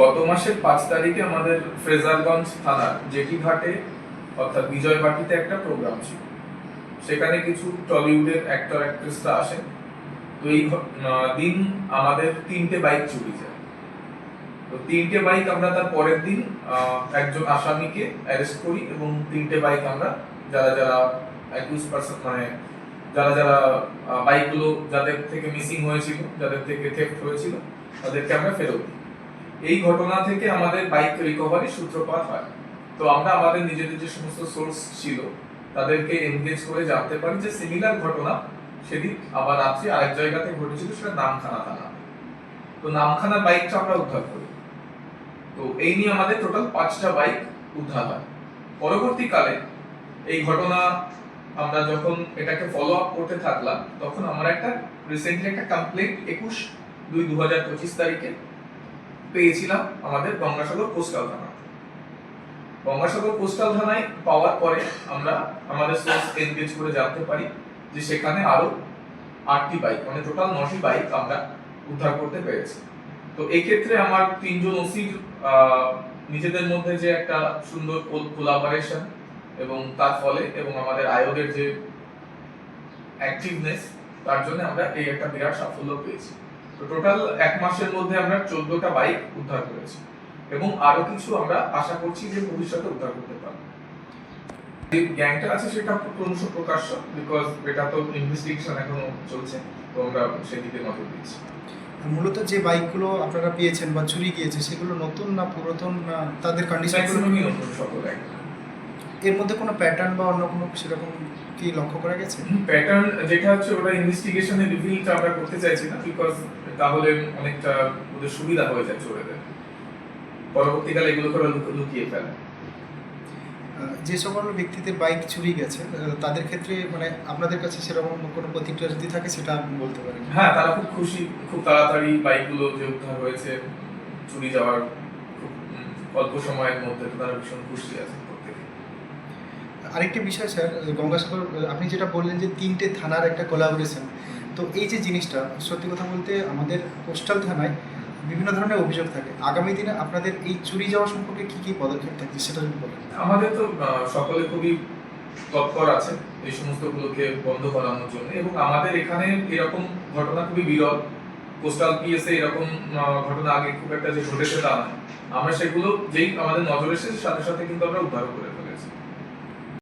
গত মাসের পাঁচ তারিখে আমাদের ফ্রেজারগঞ্জ থানার জেটি ঘাটে, অর্থাৎ বিজয়বাটিতে একটা প্রোগ্রাম ছিল। সেখানে কিছু টলিউডের অ্যাক্টর অ্যাক্ট্রেসরা আসেন। তো এই দিন আমাদের তিনটে বাইক চুরি যায়। তো তিনটে বাইক আমরা তার পরের দিন একজন আসামিকে অ্যারেস্ট করি এবং তিনটে বাইক আমরা যারা যারা অ্যাকিউজ পারসন মানে যারা যারা বাইকগুলো যাদের থেকে মিসিং হয়েছিল, যাদের থেকে থেফট হয়েছিল, তাদেরকে আমরা ফেরত দিই। এই ঘটনা থেকে আমাদের বাইক রিকভারি সূত্রপাত হয়। তো আমরা আমাদের নিজেদের যে সমস্ত সোর্স ছিল, তাদেরকে এনগেজ করে জানতে পারি যে সিমিলার ঘটনা সেদিন আবার রাত্রে আরেক জায়গাতে ঘটেছিল, সেটা নামখানা থানা। তো নামখানা বাইকটা আমরা উদ্ধার করি। তো এই নিয়ে আমাদের টোটাল পাঁচটা বাইক উদ্ধার হয়। পরবর্তীকালে এই ঘটনা আমরা যখন এটাকে ফলো আপ করতে থাকলাম, তখন আমরা একটা রিসেন্টলি একটা কমপ্লেন্ট একুশ দুই দু হাজার পঁচিশ তারিখে পেয়েছিলাম আমাদের গঙ্গাসাগর কোস্টাল থানা। গঙ্গাসাগর কোস্টাল থানায় পাওয়ার পরে আমরা আমাদের সোর্স এনগেজ করে জানতে পারি যে সেখানে আরও আটটি বাইক মানে টোটাল নটি বাইক আমরা উদ্ধার করতে পেরেছি। তো এক্ষেত্রে আমার তিনজন ওসির নিজেদের মধ্যে যে একটা সুন্দর কোলাবোরেশন এবং তার ফলে এবং আমাদের আয়োগের যে অ্যাক্টিভনেস তার জন্য আমরা এই একটা বিরাট সাফল্য পেয়েছি। তো টোটাল এক মাসের মধ্যে আমরা চোদ্দটা বাইক উদ্ধার করেছি এবং আরও কিছু আমরা আশা করছি যে ভবিষ্যতে উদ্ধার করতে পারব। যে গ্যাংটা আছে সেটা ক্রমশ প্রকাশ্য বিকজ এটা তো ইনভেস্টিগেশন এখনও চলছে তো আমরা সেদিকে নজর দিচ্ছি। মূলত যে বাইকগুলো আপনারা পেয়েছেন বা চুরি গিয়েছে সেগুলো নতুন না পুরাতন না তাদের নতুন সকল এক। এর মধ্যে কোনো প্যাটার্ন বা অন্য কোনো সেরকম কি লক্ষ্য করা গেছে? প্যাটার্ন যেটা হচ্ছে ওটা ইনভেস্টিগেশনে রিভিলটা আমরা করতে চাইছি না বিকজ তাহলে অনেকটা ওদের সুবিধা হয়ে যায় চোরেদের। পরবর্তীকালে এগুলো করে লুক- লুকিয়ে ফেলে। যে সকল ব্যক্তিদের বাইক চুরি গেছে তাদের ক্ষেত্রে মানে আপনাদের কাছে সেরকম কোনো প্রতিক্রিয়া যদি থাকে সেটা আপনি বলতে পারেন। হ্যাঁ তারা খুব খুশি খুব তাড়াতাড়ি বাইকগুলো যে উদ্ধার হয়েছে চুরি যাওয়ার খুব অল্প সময়ের মধ্যে তারা ভীষণ খুশি আছে। আরেকটি বিষয় স্যার, গঙ্গাসাগর, আপনি যেটা বললেন যে তিনটে থানার একটা কোলাবোরেশন তো এই যে জিনিসটা, সত্যি কথা বলতে আমাদের কোস্টাল থানায় বিভিন্ন ধরনের অভিযোগ থাকে। আগামী দিনে আপনাদের এই চুরি যাওয়া সম্পর্কে কি কি পদক্ষেপ থাকছে সেটা যদি বলেন। আমাদের তো সকলে খুবই তৎপর আছে এই সমস্তগুলোকে বন্ধ করানোর জন্য এবং আমাদের এখানে এরকম ঘটনা খুবই বিরল। কোস্টাল পিএসএ এরকম ঘটনা আগে খুব একটা যে ঘটেছে তা আমরা সেগুলো যেই আমাদের নজর এসেছে, সাথে সাথে কিন্তু আমরা উদ্ধার করে ফেলেছি।